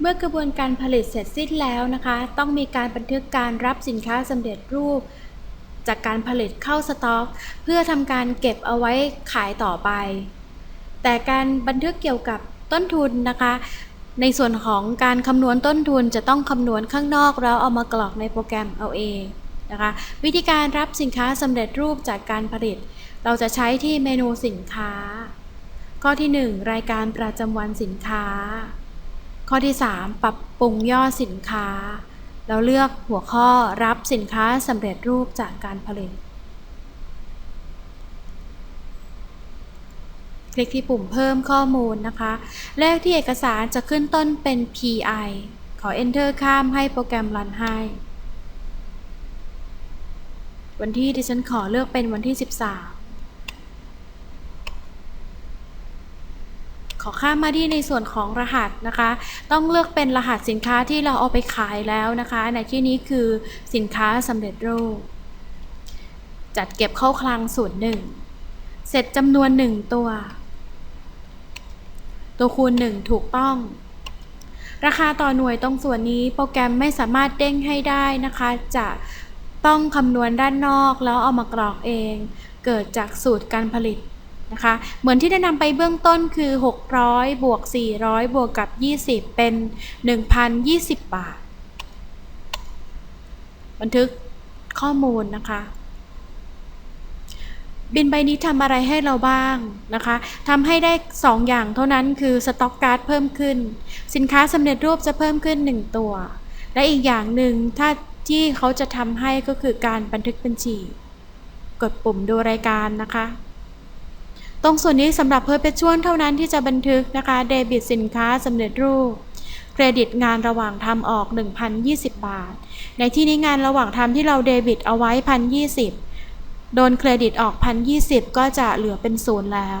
เมื่อกระบวนการผลิตเสร็จสิ้นแล้วนะคะ ต้องมีการบันทึกการรับสินค้าสำเร็จรูป จากการผลิตเข้าสต็อก เพื่อทำการเก็บเอาไว้ขายต่อไป แต่การบันทึกเกี่ยวกับต้นทุนนะคะ ในส่วนของการคำนวณต้นทุนจะต้องคำนวณข้างนอกแล้วเอามากรอกในโปรแกรมเอาเองนะคะวิธีการรับสินค้าสำเร็จรูปจากการผลิต เราจะใช้ที่เมนูสินค้า ข้อที่ 1 รายการประจำวันสินค้า ข้อที่ 3 ปรับปรุงยอดสินค้า เราเลือกหัวข้อรับสินค้าสำเร็จรูปจากการผลิต คลิกที่ปุ่มเพิ่มข้อมูลนะคะ เลขที่เอกสารจะขึ้นต้นเป็น PI ขอ Enter ข้ามให้โปรแกรมรันให้ วันที่ที่ฉันขอเลือกเป็นวันที่ 13 อข้ามมาที่ในส่วนของรหัสนะคะ ต้องเลือกเป็นรหัสสินค้าที่เราเอาไปขายแล้วนะคะ ในที่นี้คือสินค้าสำเร็จรูป จัดเก็บเข้าคลังสูตรหนึ่งเสร็จจำนวนหนึ่งตัว ตัวคูณหนึ่งถูกต้อง ราคาต่อหน่วยตรงส่วนนี้โปรแกรมไม่สามารถเด้งให้ได้นะคะ จะต้องคำนวณด้านนอกแล้วเอามากรอกเอง เกิดจากสูตรการผลิต นะคะเหมือนที่ได้นำไปเบื้องต้นคือ 600 บวก 400 บวกกับ 20 เป็น 1,020 บาท บันทึกข้อมูลนะคะ บินใบนี้ทำอะไรให้เราบ้างนะคะทำให้ได้ 2 อย่างเท่านั้นคือสต็อกการ์ดเพิ่มขึ้น สินค้าสำเร็จรูปจะเพิ่มขึ้น 1 ตัว และอีกอย่างหนึ่งถ้าที่เขาจะทำให้ก็คือการบันทึกบัญชี กดปุ่มดูรายการนะคะ ตรงส่วนนี้สำหรับเพอร์เพชวลเท่านั้นที่จะบันทึกนะคะเดบิตสินค้าสำเร็จรูปเครดิตงานระหว่างทำออก 1,020 บาท ในที่นี้งานระหว่างทำที่เราเดบิตเอาไว้ 1,020 โดนเครดิตออก 1,020 ก็จะเหลือเป็นศูนย์แล้ว